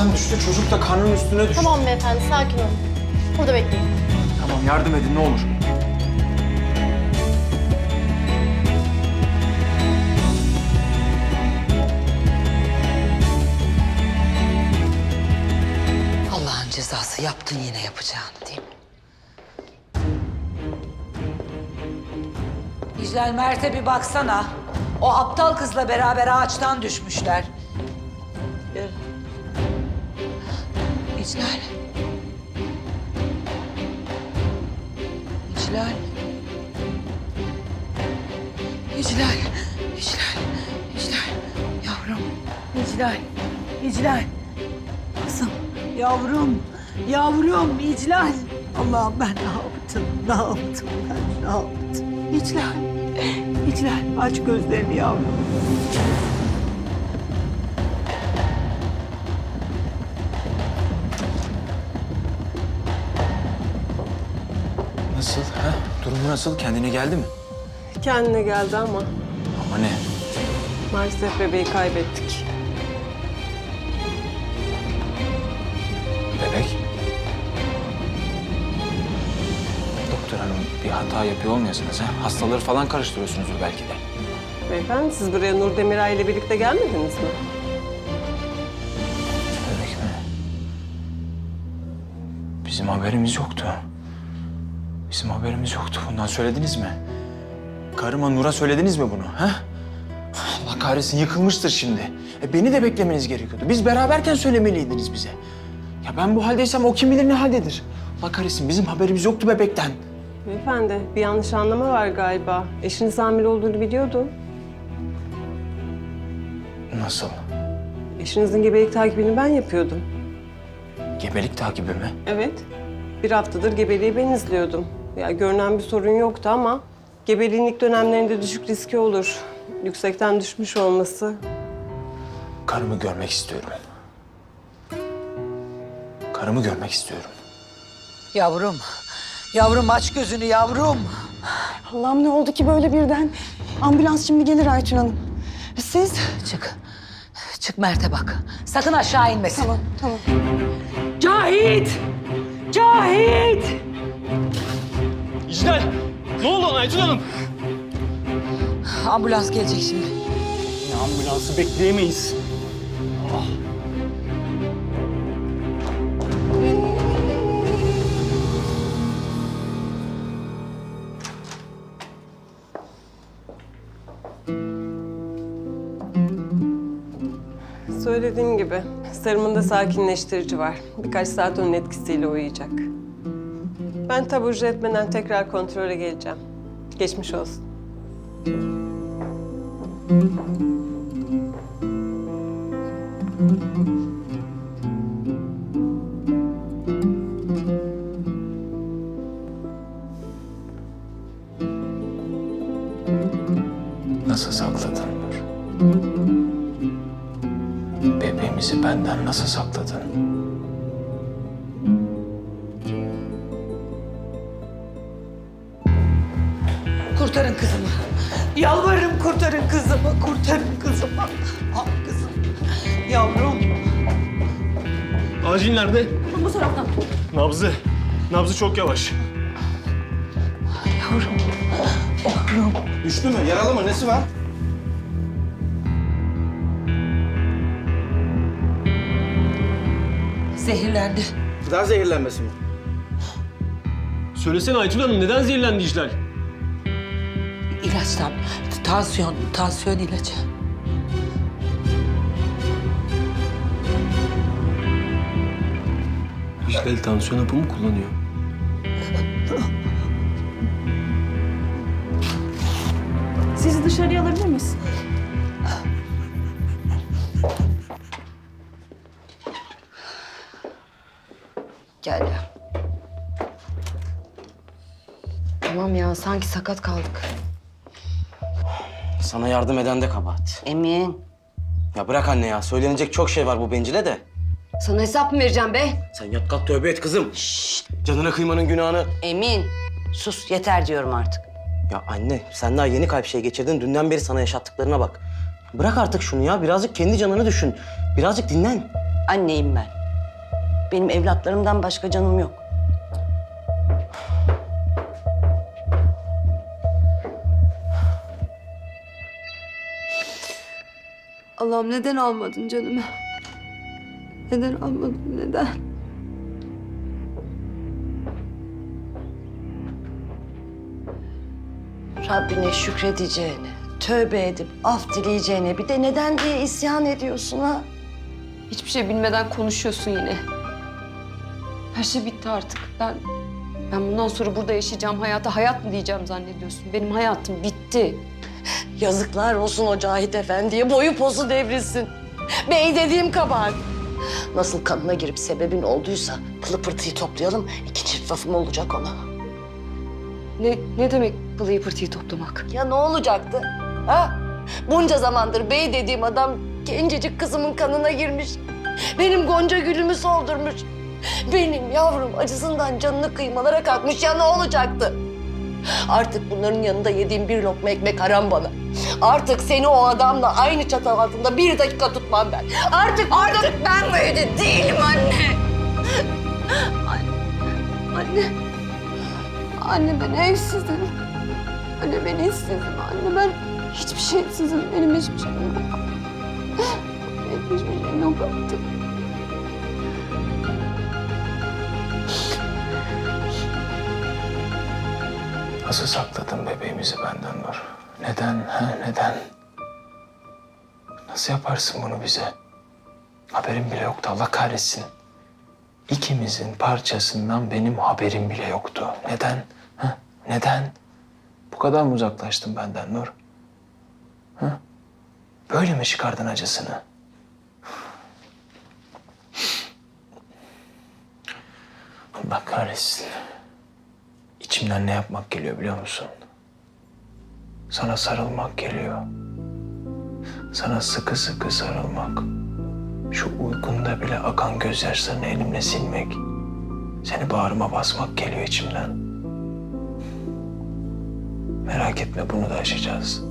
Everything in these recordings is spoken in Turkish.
ağaçtan düştü. Çocuk da karnının üstüne düştü. Tamam beyefendi sakin olun. Burada bekleyin. Tamam yardım edin ne olur. Allah'ın cezası yaptın yine yapacağını değil mi? İclal Mert'e bir baksana. O aptal kızla beraber ağaçtan düşmüşler. İclal. İclal. İclal. İclal. İclal. Yavrum. İclal. İclal. Kızım, yavrum, yavrum İclal. Allah'ım ben ne yaptım, ne yaptım ben, ne yaptım? İclal, İclal aç gözlerini yavrum. Nasıl? Ha? Durumu nasıl? Kendine geldi mi? Kendine geldi ama Ama ne? maalesef bebeği kaybettik. Bebek. Doktor hanım bir hata yapıyor olmayasınız ha? Hastaları falan karıştırıyorsunuzdur belki de. Beyefendi siz buraya Nur Demiray ile birlikte gelmediniz mi? Bebek mi? Bizim haberimiz yoktu. Bizim haberimiz yoktu. Bundan söylediniz mi? Karıma Nur'a söylediniz mi bunu? Ha? Allah kahretsin yıkılmıştır şimdi. E beni de beklemeniz gerekiyordu. Biz beraberken söylemeliydiniz bize. Ya ben bu haldeysem o kim bilir ne haldedir. Allah kahretsin bizim haberimiz yoktu bebekten. Beyefendi bir yanlış anlama var galiba. Eşiniz hamile olduğunu biliyordum. Nasıl? Eşinizin gebelik takibini ben yapıyordum. Gebelik takibi mi? Evet. Bir haftadır gebeliği ben izliyordum. Ya görünen bir sorun yoktu ama gebeliğin ilk dönemlerinde düşük riski olur. Yüksekten düşmüş olması. Karımı görmek istiyorum. Karımı görmek istiyorum. Yavrum, yavrum aç gözünü yavrum. Allah'ım ne oldu ki böyle birden? Ambulans şimdi gelir Aytun Hanım. Siz? Çık, çık Mert'e bak. Sakın aşağı inmesin. Tamam, tamam. Cahit! Cahit! İclal! Ne oldu ona Aytun Hanım? Ambulans gelecek şimdi. Ya ambulansı bekleyemeyiz. Söylediğim gibi serumunda sakinleştirici var. Birkaç saat onun etkisiyle uyuyacak. Ben taburcu etmeden tekrar kontrole geleceğim. Geçmiş olsun. Nasıl sakladın? Bebeğimizi benden nasıl sakladın? Kurtarın kızımı. Yalvarırım kurtarın kızımı, kurtarın kızımı. Ah kızım, yavrum. Acil nerede? Bu taraftan. Nabzı. Nabzı çok yavaş. Yavrum, yavrum. Düştü mü? Yaralı mı? Nesi var? Zehirlendi. Gıda zehirlenmesi mi? Söylesene Aytun Hanım neden zehirlendi İclal? İlaçtan, tansiyon, tansiyon ilacı. İclal tansiyon hapı mı kullanıyor? Sizi dışarıya alabilir miyiz? Gel ya. Tamam ya sanki sakat kaldık. Sana yardım eden de kabahat. Emin. Ya bırak anne ya. Söylenecek çok şey var bu bencile de. Sana hesap mı vereceğim be? Sen yat kalk tövbe et kızım. Canına kıymanın günahını. Emin. Sus yeter diyorum artık. Ya anne sen daha yeni kalp şey geçirdin. Dünden beri sana yaşattıklarına bak. Bırak artık şunu ya. Birazcık kendi canını düşün. Birazcık dinlen. Anneyim ben. Benim evlatlarımdan başka canım yok. Allah'ım neden almadın canımı? Neden almadın, neden? Rabbine şükredeceğine, tövbe edip af dileyeceğine bir de neden diye isyan ediyorsun ha? Hiçbir şey bilmeden konuşuyorsun yine. Her şey bitti artık. Ben ben bundan sonra burada yaşayacağım hayata hayat mı diyeceğim zannediyorsun? Benim hayatım bitti. Yazıklar olsun o Cahit Efendi'ye boyu pozu devrilsin. Bey dediğim kabahat. Nasıl kanına girip sebebin olduysa pılı pırtıyı toplayalım. iki çift lafım olacak ona. Ne ne demek pılıyı pırtıyı toplamak? Ya ne olacaktı? Ha? Bunca zamandır bey dediğim adam gencecik kızımın kanına girmiş. Benim gonca gülümü soldurmuş. Benim yavrum acısından canını kıymalara kalkmış ya ne olacaktı? Artık bunların yanında yediğim bir lokma ekmek haram bana. Artık seni o adamla aynı çatı altında bir dakika tutmam ben. Artık Artık ben böyle değilim anne. Anne. Anne ben evsizim. Anne ben işsizim. Anne ben hiçbir şeysizim. Benim hiçbir şeyim yok. Benim hiçbir şeyim yok artık. Nasıl sakladın bebeğimizi benden Nur? Neden? Ha? Neden? Nasıl yaparsın bunu bize? Haberim bile yoktu Allah kahretsin. İkimizin parçasından benim haberim bile yoktu. Neden? Ha? Neden? Bu kadar mı uzaklaştın benden Nur? Ha? Böyle mi çıkardın acısını? Allah kahretsin. İçimden ne yapmak geliyor biliyor musun? Sana sarılmak geliyor. Sana sıkı sıkı sarılmak. Şu uykunda bile akan gözyaşlarını elimle silmek. Seni bağrıma basmak geliyor içimden. Merak etme bunu da aşacağız.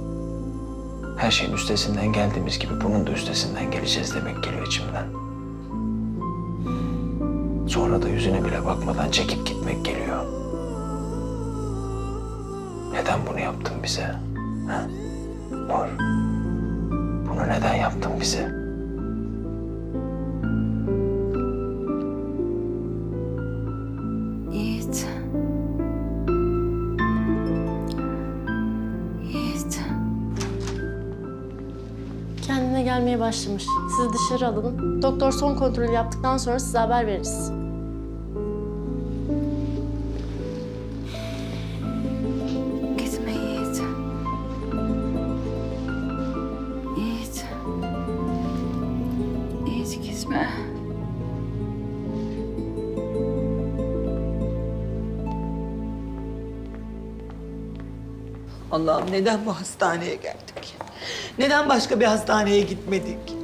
Her şeyin üstesinden geldiğimiz gibi bunun da üstesinden geleceğiz demek geliyor içimden. Sonra da yüzüne bile bakmadan çekip gitmek geliyor. Neden bunu yaptın bize? Ha? Nur. Bunu neden yaptın bize? Yiğit. Yiğit. Kendine gelmeye başlamış. Sizi dışarı alın. Doktor son kontrolü yaptıktan sonra size haber veririz. Allah'ım neden bu hastaneye geldik? Neden başka bir hastaneye gitmedik?